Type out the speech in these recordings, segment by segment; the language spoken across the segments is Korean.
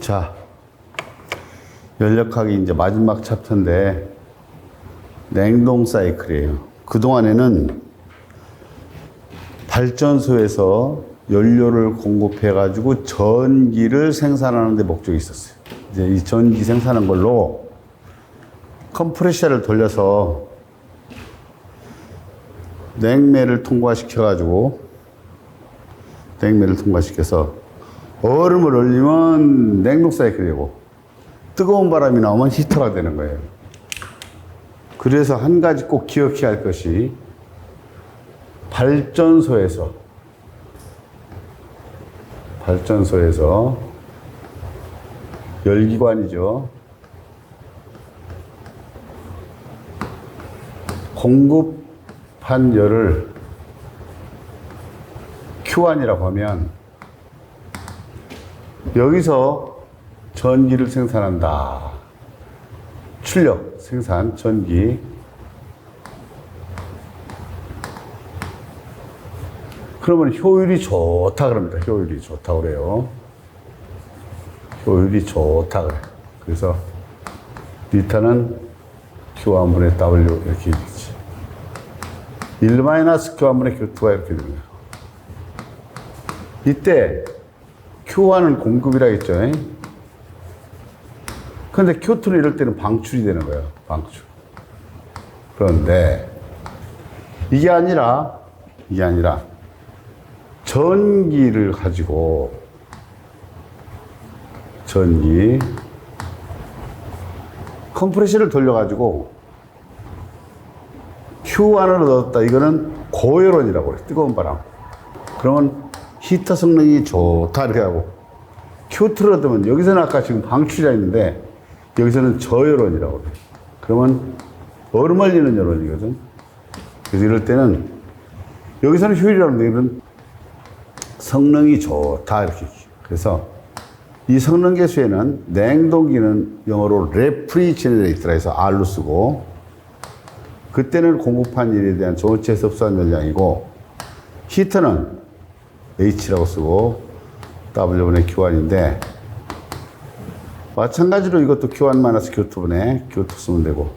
자, 연력하기 이제 마지막 챕터인데 냉동 사이클이에요. 그동안에는 발전소에서 연료를 공급해 가지고 전기를 생산하는 데 목적이 있었어요. 이제 이 전기 생산한 걸로 컴프레셔를 돌려서 냉매를 통과시켜 가지고 냉매를 통과시켜서 얼음을 올리면 냉동 사이클이고 뜨거운 바람이 나오면 히터가 되는 거예요. 그래서 한 가지 꼭 기억해야 할 것이 발전소에서 발전소에서 열기관이죠. 공급한 열을 Q1이라고 하면 여기서 전기를 생산한다. 출력, 생산, 전기. 그러면 효율이 좋다 그럽니다. 효율이 좋다 그래요. 효율이 좋다 그래. 그래서 리타는 Q1분의 W 이렇게 되지. 1 마이너스 Q1분의 Q2가 이렇게 됩니다. 이때 Q1은 공급이라 했죠. 근데 Q2는 이럴 때는 방출이 되는 거예요. 방출. 그런데 이게 아니라 이게 아니라 전기를 가지고 전기 컴프레셔를 돌려가지고 Q1을 얻었다. 이거는 고열원이라고 그래. 뜨거운 바람. 그러면 히터 성능이 좋다. 이렇게 하고 Q2를 얻으면 여기서는 아까 지금 방출이 있는데 여기서는 저열원이라고 그래. 그러면 얼음 얼리는 열원이거든. 그래서 이럴 때는 여기서는 효율이라는데 이건 성능이 좋다 이렇게. 그래서 이 성능 계수에는 냉동기는 영어로 레프리지레이터라 해서 R로 쓰고 그때는 공급한 일에 대한 전체 흡수한 열량이고 히터는 H라고 쓰고 W분의 Q1인데 마찬가지로 이것도 Q1 마이너스 Q2분의 Q2 쓰면 되고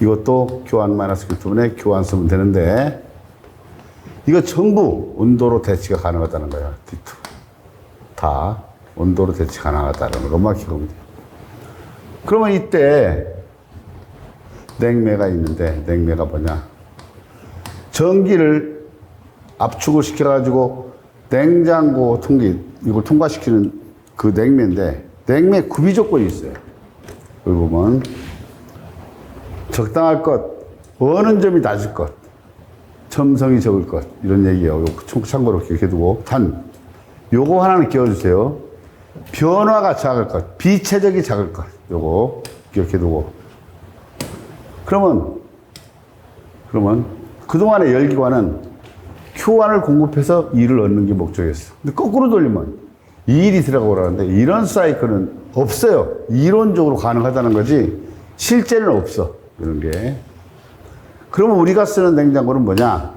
이것도 Q1 마이너스 Q2분의 Q1 쓰면 되는데 이거 전부 온도로 대치가 가능하다는 거예요. D2. 다 온도로 대치 가능하다는 것만 기억하면 돼요. 그러면 이때 냉매가 있는데 냉매가 뭐냐? 전기를 압축을 시켜가지고 냉장고 통기 이걸 통과시키는 그 냉매인데 냉매 구비 조건이 있어요. 여기 보면 적당할 것, 어느 점이 낮을 것, 첨성이 적을 것 이런 얘기예요. 참고로 기억해 두고 단 요거 하나는 끼워주세요. 변화가 작을 것, 비체적이 작을 것 요거 기억해 두고 그러면 그러면 그동안의 열기관은 Q1을 공급해서 일을 얻는 게 목적이었어. 근데 거꾸로 돌리면 이 일이 들어가고 그러는데 이런 사이클은 없어요. 이론적으로 가능하다는 거지 실제는 없어. 이런 게. 그러면 우리가 쓰는 냉장고는 뭐냐?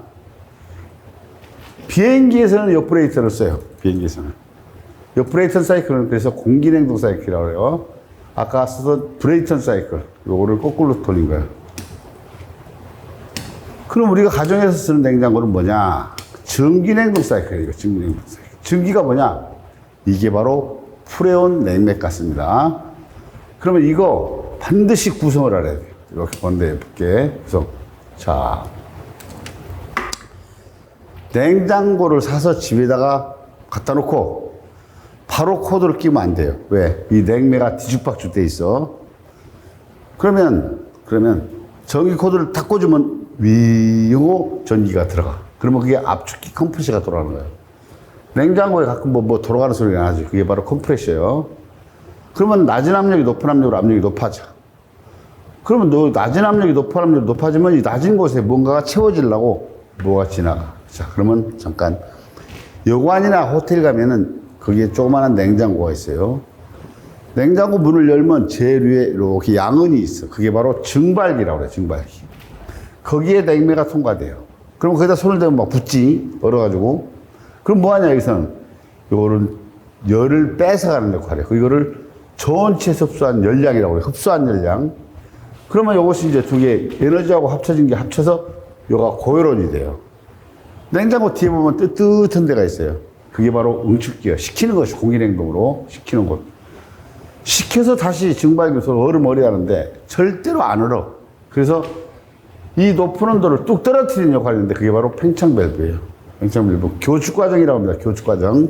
비행기에서는 역브레이터를 써요. 비행기에서는. 역브레이턴 사이클은 그래서 공기냉동 사이클이라고 해요. 아까 쓰던 브레이턴 사이클. 요거를 거꾸로 돌린 거예요. 그럼 우리가 가정에서 쓰는 냉장고는 뭐냐? 전기냉동 사이클이에요. 전기냉동 사이클. 전기가 뭐냐? 이게 바로 프레온 같습니다. 그러면 이거 반드시 구성을 알아야 돼요. 이렇게 번데 볼게. 구성. 자. 냉장고를 사서 집에다가 갖다 놓고 바로 코드를 끼면 안 돼요. 왜? 이 냉매가 뒤죽박죽 돼 있어. 그러면, 그러면 전기 코드를 딱 꽂으면 위로 전기가 들어가. 그러면 그게 압축기 컴프레셔가 돌아가는 거예요. 냉장고에 가끔 뭐, 뭐 돌아가는 소리가 나지. 그게 바로 컴프레셔예요. 그러면 낮은 압력이 높은 압력으로 압력이 높아져. 그러면 너 낮은 압력이 높은 압력이 높아지면 이 낮은 곳에 뭔가가 채워지려고 뭐가 지나가. 자, 그러면 잠깐. 여관이나 호텔 가면은 거기에 조그마한 냉장고가 있어요. 냉장고 문을 열면 제일 위에 이렇게 양은이 있어. 그게 바로 증발기라고 그래, 증발기. 거기에 냉매가 통과돼요. 그럼 거기다 손을 대면 막 붙지, 얼어가지고. 그럼 뭐 하냐, 여기서는. 요거를 열을 뺏어가는 역할이에요. 이거를 전체 흡수한 열량이라고 해요. 흡수한 열량. 그러면 이것이 이제 두 개 에너지하고 합쳐진 게 합쳐서 요가 고열원이 돼요. 냉장고 뒤에 보면 뜨뜻한 데가 있어요. 그게 바로 응축기예요. 식히는 것이 공기냉동으로 식히는 것. 식혀서 다시 증발기에서 얼음 얼이 하는데 절대로 안 얼어. 그래서 이 높은 온도를 뚝 떨어뜨리는 역할이 있는데 그게 바로 팽창 밸브예요. 팽창 밸브. 교축 과정이라고 합니다. 교축 과정.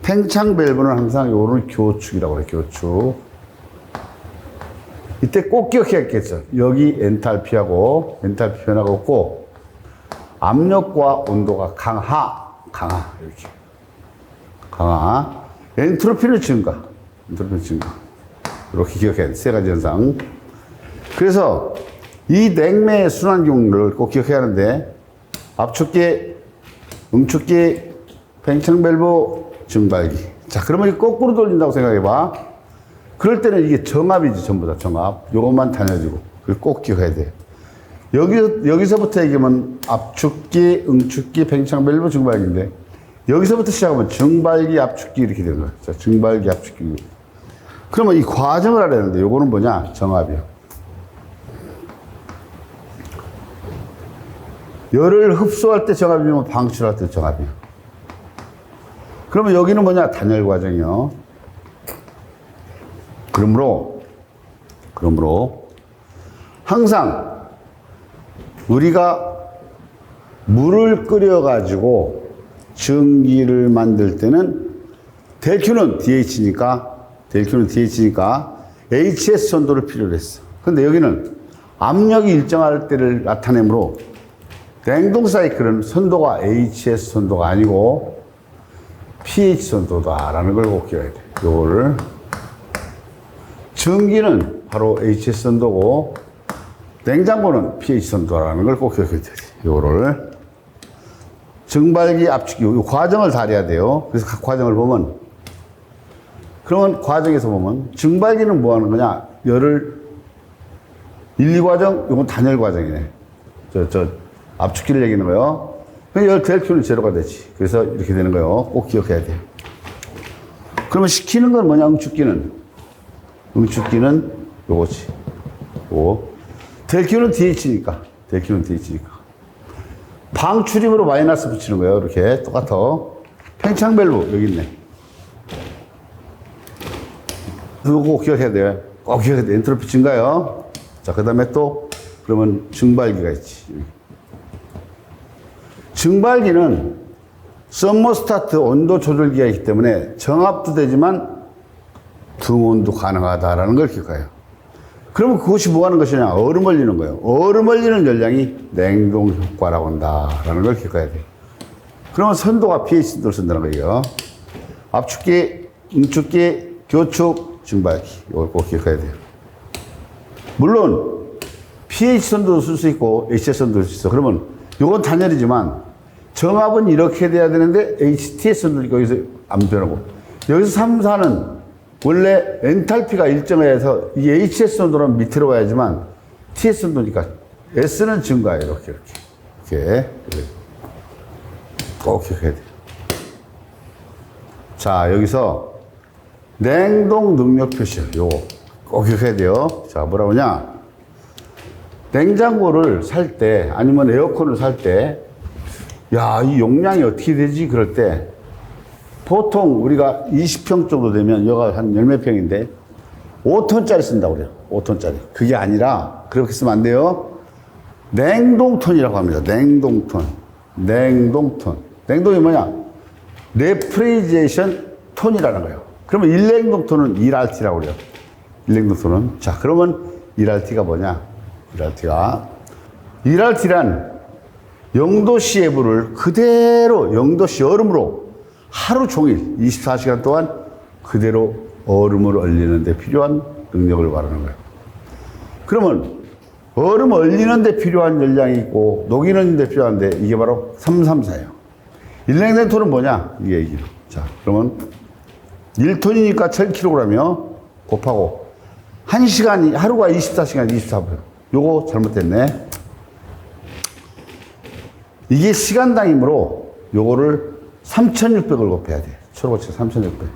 팽창 밸브는 항상 요거를 교축이라고 해요. 교축. 이때 꼭 기억해야겠죠. 여기 엔탈피하고 엔탈피 변화가 없고 압력과 온도가 강하, 강하 이렇게 강하. 엔트로피는 증가, 엔트로피는 증가. 이렇게 기억해야 돼. 세 가지 현상. 그래서 이 냉매의 순환 경로를 꼭 기억해야 하는데 압축기, 응축기, 팽창밸브, 증발기. 자, 그러면 이 거꾸로 돌린다고 생각해봐. 그럴 때는 이게 정압이지, 전부 다 정압. 요것만 다녀지고. 그걸 꼭 기억해야 돼요. 여기, 여기서부터 얘기하면 압축기, 응축기, 팽창밸브, 증발기인데 여기서부터 시작하면 증발기, 압축기 이렇게 되는 거예요. 자, 증발기, 압축기. 그러면 이 과정을 알아야 되는데 요거는 뭐냐? 정압이요. 열을 흡수할 때 정압이면 방출할 때 정압이요. 그러면 여기는 뭐냐? 단열 과정이요. 그러므로, 그러므로, 항상 우리가 물을 끓여가지고 전기를 만들 때는 델큐는 DH니까, 델큐는 DH니까 HS 온도를 필요로 했어. 근데 여기는 압력이 일정할 때를 나타내므로 냉동 사이클은 선도가 HS 선도가 아니고 pH 선도다라는 걸 꼭 기억해야 돼. 요거를 전기는 바로 HS 선도고 냉장고는 pH 선도라는 걸 꼭 기억해야 돼. 요거를 증발기 압축기 요 과정을 다 알아야 돼요. 그래서 각 과정을 보면 그러면 과정에서 보면 증발기는 뭐 하는 거냐? 열을 1, 2과정, 이건 단열 과정이네. 저, 저, 압축기를 얘기하는 거예요. 그럼 열 델큐는 제로가 되지. 그래서 이렇게 되는 거예요. 꼭 기억해야 돼. 그러면 시키는 건 뭐냐? 응축기는. 응축기는 요거지. 요. 델큐는 DH니까. 델큐는 DH니까. 방출입으로 마이너스 붙이는 거예요. 이렇게. 똑같아. 팽창밸브 여기 있네. 꼭 기억해야 돼요. 꼭 기억해야 돼. 엔트로피 증가요. 자, 그 다음에 또, 그러면 증발기가 있지. 증발기는 썸머스타트 온도 조절기가 있기 때문에 정압도 되지만 등온도 가능하다라는 걸 기억해요. 그러면 그것이 뭐 하는 것이냐? 얼음 얼리는 거예요. 얼음 얼리는 열량이 냉동 효과라고 한다라는 걸 기억해야 돼요. 그러면 선도가 pH 선도를 쓴다는 거예요. 압축기, 응축기, 교축, 증발기. 이걸 꼭 기억해야 돼요. 물론 pH 선도도 쓸 수 있고 HS 선도도 쓸 수 있어. 그러면 이건 단열이지만 정압은 이렇게 돼야 되는데 HTS 선도니까 여기서 안 변하고. 여기서 3, 4는 원래 엔탈피가 일정해서 이 HS 선도는 밑으로 와야지만 TS 선도니까 S는 증가해요. 이렇게 이렇게. 이렇게. 꼭 기억해야 돼요. 자 여기서 냉동 능력 표시 요거. 꼭 기억해야 돼요. 자 뭐라 그러냐 냉장고를 살 때 아니면 에어컨을 살 때 야, 이 용량이 어떻게 되지? 그럴 때 보통 우리가 20평 정도 되면 여가 한 열몇 평인데 5톤짜리 쓴다고 그래요. 5톤짜리. 그게 아니라 그렇게 쓰면 안 돼요. 냉동톤이라고 합니다. 냉동톤. 냉동톤. 냉동이 뭐냐? 레프리제이션 톤이라는 거예요. 그러면 일냉동톤은 1RT라고 그래요. 일냉동톤은. 자, 그러면 1RT가 뭐냐? 1RT가 1RT란 영도시 해부를 그대로 영도시 얼음으로 하루 종일 24시간 동안 그대로 얼음을 얼리는데 필요한 능력을 말하는 거예요. 그러면 얼음 얼리는데 필요한 열량이 있고 녹이는데 필요한데 이게 바로 334예요. 일냉냉톤은 뭐냐? 이게 이게. 자, 그러면 1톤이니까 1000kg이며 곱하고 1시간이 하루가 24시간 24분. 요거 잘못됐네. 이게 시간당이므로 요거를 3,600을 곱해야 돼. 초록치 3,600.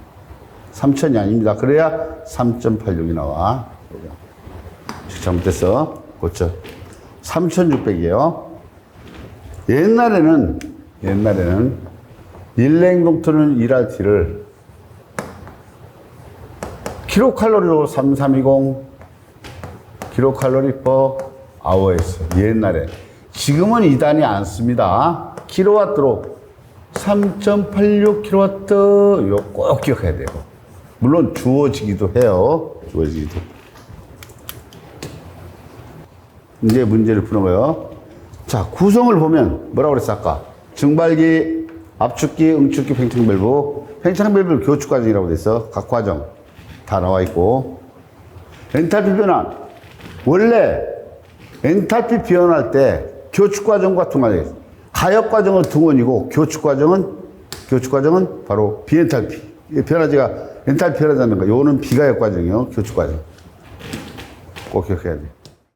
3000이 아닙니다. 그래야 3.86이 나와. 잘못됐어. 고쳐. 3600이에요. 옛날에는, 옛날에는 일냉동토는 1RT를 킬로칼로리로 3320 킬로칼로리 퍼 아워였어. 옛날에. 지금은 2단이 안 씁니다. 킬로와트로 3.86 킬로와트 요꼭 기억해야 돼요. 물론 주어지기도 해요. 주어지기도. 이제 문제를 푸는 거예요. 자, 구성을 보면 뭐라고 그랬어, 아까? 증발기, 압축기, 응축기, 팽창 밸브. 팽창 밸브 교축 과정이라고 됐어. 각 과정. 다 나와 있고. 엔탈피 변화. 원래 엔탈피 변화할 때 교축 과정과 둥환이 가역 과정은 둥원이고 교축 과정은 교축 과정은 바로 비엔탈피. 이 변화지가 엔탈피 변화자는 거. 요거는 비가역 과정이요. 교축 과정. 꼭 기억해야 돼.